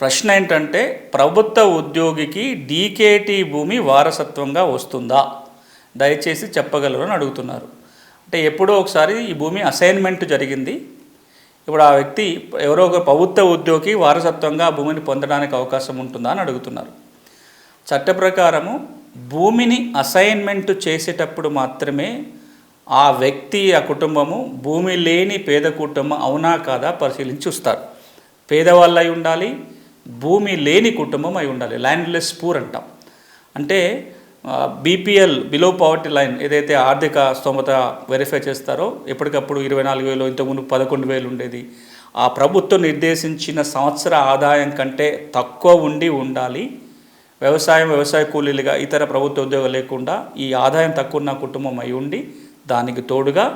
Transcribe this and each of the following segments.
ప్రశ్న ఏంటంటే ప్రభుత్వ ఉద్యోగికి డీకేటీ భూమి వారసత్వంగా వస్తుందా? దయచేసి చెప్పగలరు అని అడుగుతున్నారు. అంటే ఎప్పుడో ఒకసారి ఈ భూమి అసైన్మెంట్ జరిగింది. ఇప్పుడు ఆ వ్యక్తి ఎవరో ఒక ప్రభుత్వ ఉద్యోగి వారసత్వంగా ఆ భూమిని పొందడానికి అవకాశం ఉంటుందా అని అడుగుతున్నారు. చట్ట ప్రకారము భూమిని అసైన్మెంట్ చేసేటప్పుడు మాత్రమే ఆ వ్యక్తి ఆ కుటుంబము భూమి లేని పేద కుటుంబం అవునా కాదా పరిశీలించి చూస్తారు. పేదవాళ్ళు అయి ఉండాలి భూమి లేని కుటుంబం అయి ఉండాలి. ల్యాండ్లెస్ పూర్ అంటాం. అంటే బీపీఎల్ బిలో పవర్టీ లైన్ ఏదైతే ఆర్థిక స్తోమత వెరిఫై చేస్తారో ఎప్పటికప్పుడు ఇరవై నాలుగు వేలు ఇంతకుముందు పదకొండు వేలు ఉండేది. ఆ ప్రభుత్వం నిర్దేశించిన సంవత్సర ఆదాయం కంటే తక్కువ ఉండి ఉండాలి. వ్యవసాయం వ్యవసాయ కూలీలుగా ఇతర ప్రభుత్వ ఉద్యోగం లేకుండా ఈ ఆదాయం తక్కువ ఉన్న కుటుంబం అయి ఉండి దానికి తోడుగా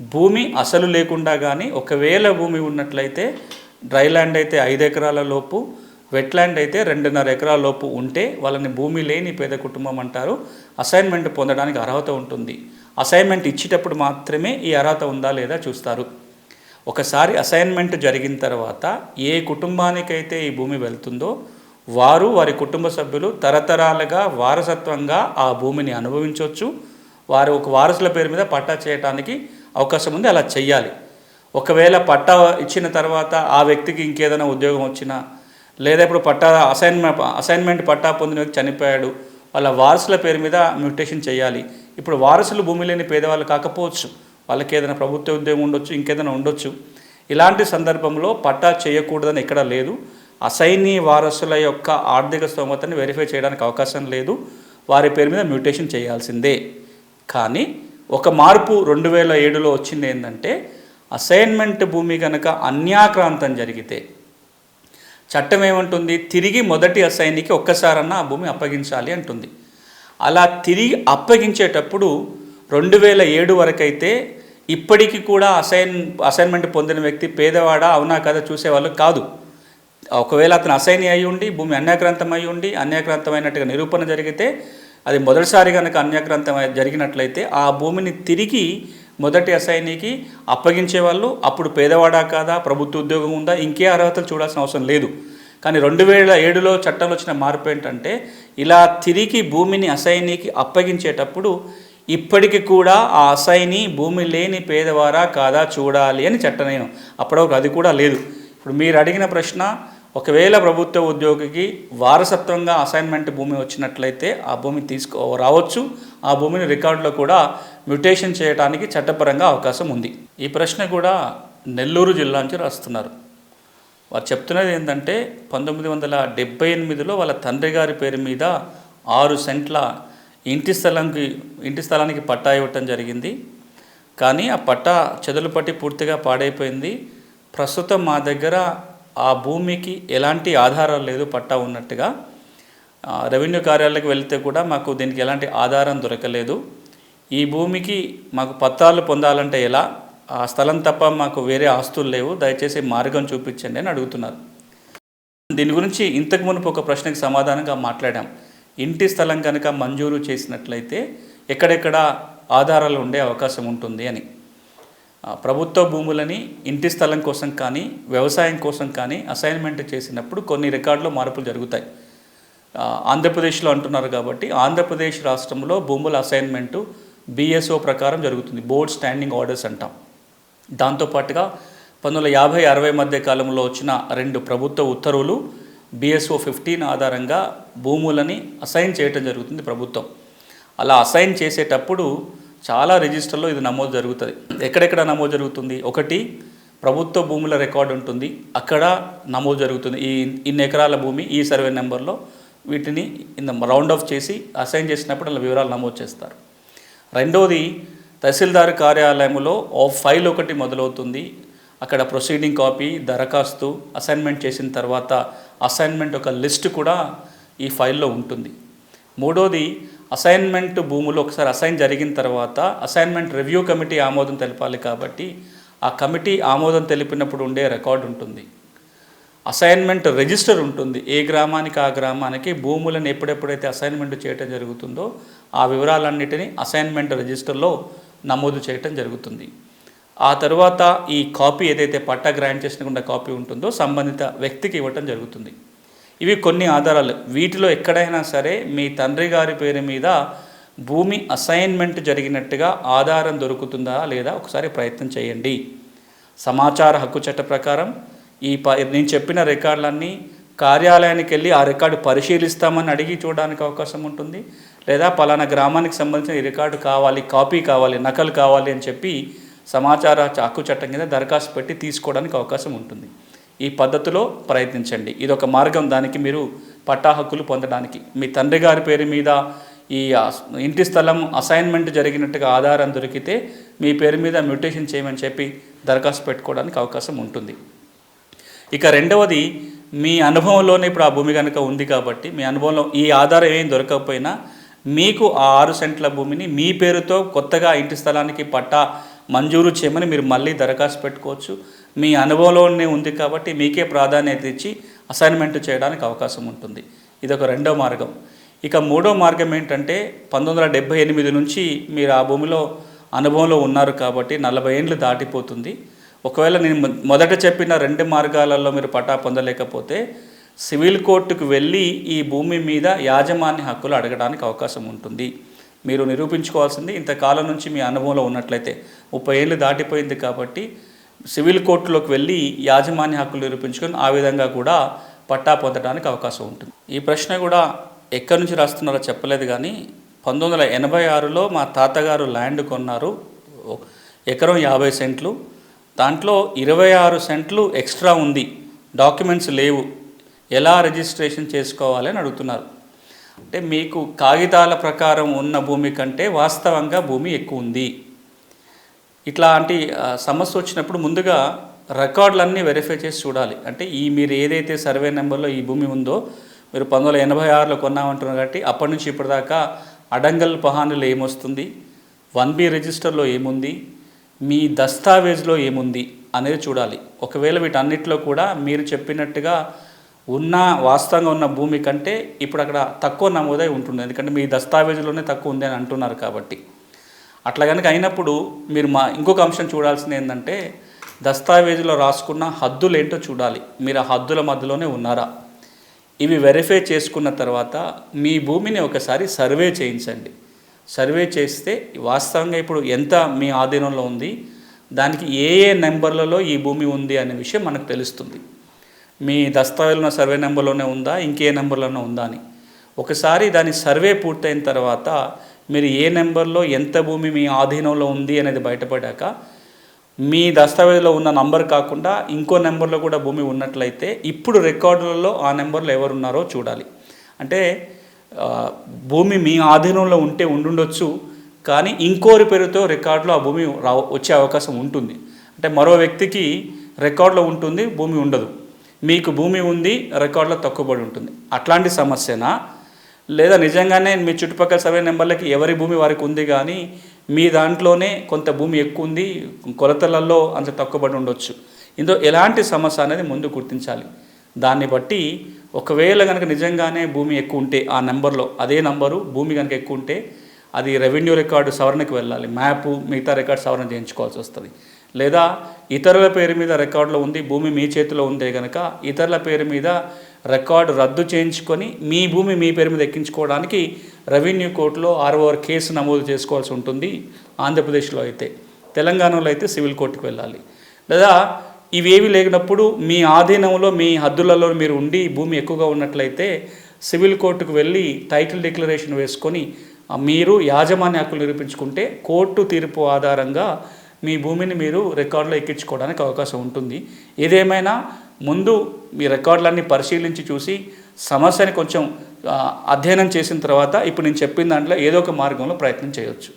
భూమి అసలు లేకుండా కానీ ఒకవేళ భూమి ఉన్నట్లయితే డ్రై ల్యాండ్ అయితే ఐదు ఎకరాల లోపు వెట్లాండ్ అయితే రెండున్నర ఎకరాల లోపు ఉంటే వాళ్ళని భూమి లేని పేద కుటుంబం అంటారు. అసైన్మెంట్ పొందడానికి అర్హత ఉంటుంది. అసైన్మెంట్ ఇచ్చేటప్పుడు మాత్రమే ఈ అర్హత ఉందా లేదా చూస్తారు. ఒకసారి అసైన్మెంట్ జరిగిన తర్వాత ఏ కుటుంబానికైతే ఈ భూమి వెళ్తుందో వారు వారి కుటుంబ సభ్యులు తరతరాలుగా వారసత్వంగా ఆ భూమిని అనుభవించవచ్చు వారు ఒక వారసుల పేరు మీద పట్టా చేయడానికి అవకాశం ఉంది అలా చెయ్యాలి. ఒకవేళ పట్టా ఇచ్చిన తర్వాత ఆ వ్యక్తికి ఇంకేదైనా ఉద్యోగం వచ్చినా లేదా ఇప్పుడు పట్టా అసైన్మెంట్ అసైన్మెంట్ పట్టా పొందిన వ్యక్తి చనిపోయాడు వాళ్ళ వారసుల పేరు మీద మ్యూటేషన్ చేయాలి. ఇప్పుడు వారసులు భూమి లేని పేదవాళ్ళు కాకపోవచ్చు. వాళ్ళకి ఏదైనా ప్రభుత్వ ఉద్యోగం ఉండొచ్చు ఇంకేదైనా ఉండొచ్చు. ఇలాంటి సందర్భంలో పట్టా చేయకూడదని ఎక్కడా లేదు. అసైనీ వారసుల యొక్క ఆర్థిక స్తోమతని వెరిఫై చేయడానికి అవకాశం లేదు. వారి పేరు మీద మ్యూటేషన్ చేయాల్సిందే. కానీ ఒక మార్పు రెండు వేల ఏడులో వచ్చింది ఏంటంటే అసైన్మెంట్ భూమి కనుక అన్యాక్రాంతం జరిగితే చట్టం ఏమంటుంది తిరిగి మొదటి అసైన్కి ఒక్కసారన్నా ఆ భూమి అప్పగించాలి అంటుంది. అలా తిరిగి అప్పగించేటప్పుడు రెండు వేల ఏడు వరకైతే ఇప్పటికీ కూడా అసైన్ అసైన్మెంట్ పొందిన వ్యక్తి పేదవాడా అవునా కదా చూసేవాళ్ళు కాదు. ఒకవేళ అతను అసైన్ అయి ఉండి భూమి అన్యాక్రాంతం అయి ఉండి అన్యాక్రాంతమైనట్టుగా నిరూపణ జరిగితే అది మొదటిసారి కనుక అన్యాక్రాంతం అయి- జరిగినట్లయితే ఆ భూమిని తిరిగి మొదటి అసైనీకి అప్పగించే వాళ్ళు అప్పుడు పేదవాడా కాదా ప్రభుత్వ ఉద్యోగం ఉందా ఇంకే అర్హతలు చూడాల్సిన అవసరం లేదు. కానీ రెండు వేల ఏడులో చట్టంలో వచ్చిన మార్పు ఏంటంటే ఇలా తిరిగి భూమిని అసైనీకి అప్పగించేటప్పుడు ఇప్పటికి కూడా ఆ అసైని భూమి లేని పేదవారా కాదా చూడాలి అని చట్టనయం అప్పటివరకు అది కూడా లేదు. ఇప్పుడు మీరు అడిగిన ప్రశ్న ఒకవేళ ప్రభుత్వ ఉద్యోగికి వారసత్వంగా అసైన్మెంట్ భూమి వచ్చినట్లయితే ఆ భూమి తీసుకో రావచ్చు. ఆ భూమిని రికార్డులో కూడా మ్యూటేషన్ చేయడానికి చట్టపరంగా అవకాశం ఉంది. ఈ ప్రశ్న కూడా నెల్లూరు జిల్లా నుంచి రాస్తున్నారు. వారు చెప్తున్నది ఏంటంటే పంతొమ్మిది వందల డెబ్బై ఎనిమిదిలో వాళ్ళ తండ్రి గారి పేరు మీద ఆరు సెంట్ల ఇంటి స్థలంకి ఇంటి స్థలానికి పట్టా ఇవ్వటం జరిగింది. కానీ ఆ పట్టా చెదలు పట్టి పూర్తిగా పాడైపోయింది. ప్రస్తుతం మా దగ్గర ఆ భూమికి ఎలాంటి ఆధారం లేదు పట్టా ఉన్నట్టుగా. రెవెన్యూ కార్యాలయాలకు వెళితే కూడా మాకు దీనికి ఎలాంటి ఆధారం దొరకలేదు. ఈ భూమికి మాకు పత్రాలు పొందాలంటే ఎలా? ఆ స్థలం తప్ప మాకు వేరే ఆస్తులు లేవు. దయచేసి మార్గం చూపించండి అని అడుగుతున్నారు. దీని గురించి ఇంతకు మునుపు ఒక ప్రశ్నకు సమాధానంగా మాట్లాడాం. ఇంటి స్థలం కనుక మంజూరు చేసినట్లయితే ఎక్కడెక్కడ ఆధారాలు ఉండే అవకాశం ఉంటుంది అని. ప్రభుత్వ భూములని ఇంటి స్థలం కోసం కానీ వ్యవసాయం కోసం కానీ అసైన్మెంట్ చేసినప్పుడు కొన్ని రికార్డులో మార్పులు జరుగుతాయి. ఆంధ్రప్రదేశ్లో అంటున్నారు కాబట్టి ఆంధ్రప్రదేశ్ రాష్ట్రంలో భూముల అసైన్మెంటు బిఎస్ఓ ప్రకారం జరుగుతుంది. బోర్డ్ స్టాండింగ్ ఆర్డర్స్ అంటాం. దాంతోపాటుగా పంతొమ్మిది వందల యాభై అరవై మధ్య కాలంలో వచ్చిన రెండు ప్రభుత్వ ఉత్తర్వులు బిఎస్ఓ ఫిఫ్టీన్ ఆధారంగా భూములని అసైన్ చేయటం జరుగుతుంది ప్రభుత్వం. అలా అసైన్ చేసేటప్పుడు చాలా రిజిస్టర్లో ఇది నమోదు జరుగుతుంది. ఎక్కడెక్కడ నమోదు జరుగుతుంది? ఒకటి ప్రభుత్వ భూముల రికార్డు ఉంటుంది. అక్కడ నమోదు జరుగుతుంది. ఈ ఇన్ని ఎకరాల భూమి ఈ సర్వే నెంబర్లో వీటిని ఇన్ రౌండ్ ఆఫ్ చేసి అసైన్ చేసినప్పుడు అలా వివరాలు నమోదు చేస్తారు. రెండోది తహసీల్దార్ కార్యాలయంలో ఓ ఫైల్ ఒకటి మొదలవుతుంది. అక్కడ ప్రొసీడింగ్ కాపీ దరఖాస్తు అసైన్మెంట్ చేసిన తర్వాత అసైన్మెంట్ ఒక లిస్ట్ కూడా ఈ ఫైల్లో ఉంటుంది. మూడోది అసైన్మెంట్ భూములు ఒకసారి అసైన్ జరిగిన తర్వాత అసైన్మెంట్ రివ్యూ కమిటీ ఆమోదం తెలపాలి కాబట్టి ఆ కమిటీ ఆమోదం తెలిపినప్పుడు ఉండే రికార్డు ఉంటుంది. అసైన్మెంట్ రిజిస్టర్ ఉంటుంది. ఏ గ్రామానికి ఆ గ్రామానికి భూములను ఎప్పుడెప్పుడైతే అసైన్మెంట్ చేయటం జరుగుతుందో ఆ వివరాలన్నిటినీ అసైన్మెంట్ రిజిస్టర్లో నమోదు చేయటం జరుగుతుంది. ఆ తర్వాత ఈ కాపీ ఏదైతే పట్టా గ్రాంట్ చేసిన కాపీ ఉంటుందో సంబంధిత వ్యక్తికి ఇవ్వటం జరుగుతుంది. ఇవి కొన్ని ఆధారాలు. వీటిలో ఎక్కడైనా సరే మీ తండ్రి గారి పేరు మీద భూమి అసైన్మెంట్ జరిగినట్టుగా ఆధారం దొరుకుతుందా లేదా ఒకసారి ప్రయత్నం చేయండి. సమాచార హక్కు చట్ట ప్రకారం ఈ ప నేను చెప్పిన రికార్డులన్నీ కార్యాలయానికి వెళ్ళి ఆ రికార్డు పరిశీలిస్తామని అడిగి చూడడానికి అవకాశం ఉంటుంది. లేదా పలానా గ్రామానికి సంబంధించిన ఈ రికార్డు కావాలి కాపీ కావాలి నకలు కావాలి అని చెప్పి సమాచార హక్కు చట్టం కింద దరఖాస్తు పెట్టి తీసుకోవడానికి అవకాశం ఉంటుంది. ఈ పద్ధతిలో ప్రయత్నించండి. ఇది ఒక మార్గం. దానికి మీరు పట్టా హక్కులు పొందడానికి. మీ తండ్రి గారి పేరు మీద ఈ ఇంటి స్థలం అసైన్మెంట్ జరిగినట్టుగా ఆధారం దొరికితే మీ పేరు మీద మ్యూటేషన్ చేయమని చెప్పి దరఖాస్తు పెట్టుకోవడానికి అవకాశం ఉంటుంది. ఇక రెండవది మీ అనుభవంలోనే ఇప్పుడు ఆ భూమి కనుక ఉంది కాబట్టి మీ అనుభవంలో ఈ ఆధారం ఏం దొరకకపోయినా మీకు ఆ ఆరు సెంట్ల భూమిని మీ పేరుతో కొత్తగా ఇంటి స్థలానికి పట్టా మంజూరు చేయమని మీరు మళ్ళీ దరఖాస్తు పెట్టుకోవచ్చు. మీ అనుభవంలోనే ఉంది కాబట్టి మీకే ప్రాధాన్యత ఇచ్చి అసైన్మెంట్ చేయడానికి అవకాశం ఉంటుంది. ఇది ఒక రెండో మార్గం. ఇక మూడో మార్గం ఏంటంటే పంతొమ్మిది వందల డెబ్బై ఎనిమిది నుంచి మీరు ఆ భూమిలో అనుభవంలో ఉన్నారు కాబట్టి నలభై ఏండ్లు దాటిపోతుంది. ఒకవేళ నేను మొదట చెప్పిన రెండు మార్గాలలో మీరు పటా పొందలేకపోతే సివిల్ కోర్టుకు వెళ్ళి ఈ భూమి మీద యాజమాన్య హక్కులు అడగడానికి అవకాశం ఉంటుంది. మీరు నిరూపించుకోవాల్సింది ఇంతకాలం నుంచి మీ అనుభవంలో ఉన్నట్లయితే ముప్పై ఏళ్ళు దాటిపోయింది కాబట్టి సివిల్ కోర్టులోకి వెళ్ళి యాజమాన్య హక్కులు నిరూపించుకొని ఆ విధంగా కూడా పట్టా పొందడానికి అవకాశం ఉంటుంది. ఈ ప్రశ్న కూడా ఎక్కడి నుంచి రాస్తున్నారో చెప్పలేదు కానీ పంతొమ్మిది వందల ఎనభై ఆరులో మా తాతగారు ల్యాండ్ కొన్నారు. ఎకరం యాభై సెంట్లు. దాంట్లో ఇరవై ఆరు సెంట్లు ఎక్స్ట్రా ఉంది. డాక్యుమెంట్స్ లేవు. ఎలా రిజిస్ట్రేషన్ చేసుకోవాలని అడుగుతున్నారు. అంటే మీకు కాగితాల ప్రకారం ఉన్న భూమి కంటే వాస్తవంగా భూమి ఎక్కువ ఉంది. ఇట్లాంటి సమస్య వచ్చినప్పుడు ముందుగా రికార్డులన్నీ వెరిఫై చేసి చూడాలి. అంటే ఈ మీరు ఏదైతే సర్వే నెంబర్లో ఈ భూమి ఉందో మీరు పంతొమ్మిది వందల ఎనభై ఆరులో కొన్నామంటున్నారు కాబట్టి అప్పటి నుంచి ఇప్పటిదాకా అడంగల్ పహానులు ఏమొస్తుంది? వన్ బి రిజిస్టర్లో ఏముంది? మీ దస్తావేజ్లో ఏముంది అనేది చూడాలి. ఒకవేళ వీటన్నిటిలో కూడా మీరు చెప్పినట్టుగా ఉన్న వాస్తవంగా ఉన్న భూమి కంటే ఇప్పుడు అక్కడ తక్కువ నమోదై ఉంటుంది ఎందుకంటే మీ దస్తావేజులోనే తక్కువ ఉంది అని అంటున్నారు కాబట్టి. అట్లా కనుక అయినప్పుడు మీరు మా ఇంకొక అంశం చూడాల్సింది ఏంటంటే దస్తావేజులో రాసుకున్న హద్దులు ఏంటో చూడాలి. మీరు ఆ హద్దుల మధ్యలోనే ఉన్నారా? ఇవి వెరిఫై చేసుకున్న తర్వాత మీ భూమిని ఒకసారి సర్వే చేయించండి. సర్వే చేస్తే వాస్తవంగా ఇప్పుడు ఎంత మీ ఆధీనంలో ఉంది దానికి ఏ ఏ నెంబర్లలో ఈ భూమి ఉంది అనే విషయం మనకు తెలుస్తుంది. మీ దస్తావేజులో సర్వే నెంబర్లోనే ఉందా ఇంకే నెంబర్లోనే ఉందా అని. ఒకసారి దాని సర్వే పూర్తయిన తర్వాత మీరు ఏ నెంబర్లో ఎంత భూమి మీ ఆధీనంలో ఉంది అనేది బయటపడాక మీ దస్తావేజులో ఉన్న నంబర్ కాకుండా ఇంకో నెంబర్లో కూడా భూమి ఉన్నట్లయితే ఇప్పుడు రికార్డులలో ఆ నెంబర్లో ఎవరు ఉన్నారో చూడాలి. అంటే భూమి మీ ఆధీనంలో ఉంటే ఉండుండొచ్చు కానీ ఇంకోరి పేరుతో రికార్డులో ఆ భూమి రా వచ్చే అవకాశం ఉంటుంది. అంటే మరో వ్యక్తికి రికార్డులో ఉంటుంది భూమి ఉండదు. మీకు భూమి ఉంది రికార్డులో తక్కువబడి ఉంటుంది. అట్లాంటి సమస్యనా? లేదా నిజంగానే మీ చుట్టుపక్కల సర్వే నెంబర్లకి ఎవరి భూమి వారికి ఉంది కానీ మీ దాంట్లోనే కొంత భూమి ఎక్కువ ఉంది కొలతలలో అంత తక్కువబడి ఉండొచ్చు. ఇందులో ఎలాంటి సమస్య అనేది ముందు గుర్తించాలి. దాన్ని బట్టి ఒకవేళ కనుక నిజంగానే భూమి ఎక్కువ ఉంటే ఆ నెంబర్లో అదే నంబరు భూమి కనుక ఎక్కువ ఉంటే అది రెవెన్యూ రికార్డు సవరణకి వెళ్ళాలి. మ్యాప్ మిగతా రికార్డు సవరణ చేయించుకోవాల్సి వస్తుంది. లేదా ఇతరుల పేరు మీద రికార్డులో ఉంది భూమి మీ చేతిలో ఉందే కనుక ఇతరుల పేరు మీద రికార్డు రద్దు చేయించుకొని మీ భూమి మీ పేరు మీద ఎక్కించుకోవడానికి రెవెన్యూ కోర్టులో ఆర్ఓఆర్ కేసు నమోదు చేసుకోవాల్సి ఉంటుంది ఆంధ్రప్రదేశ్లో అయితే. తెలంగాణలో అయితే సివిల్ కోర్టుకు వెళ్ళాలి. లేదా ఇవేవి లేనప్పుడు మీ ఆధీనంలో మీ హద్దులలో మీరు ఉండి భూమి ఎక్కువగా ఉన్నట్లయితే సివిల్ కోర్టుకు వెళ్ళి టైటిల్ డిక్లరేషన్ వేసుకొని మీరు యాజమాన్య హక్కులు నిరూపించుకుంటే కోర్టు తీర్పు ఆధారంగా మీ భూమిని మీరు రికార్డులో ఎక్కించుకోవడానికి అవకాశం ఉంటుంది. ఏదేమైనా ముందు మీ రికార్డులన్నీ పరిశీలించి చూసి సమస్యని కొంచెం అధ్యయనం చేసిన తర్వాత ఇప్పుడు నేను చెప్పిన దాంట్లో ఏదో ఒక మార్గంలో ప్రయత్నం చేయవచ్చు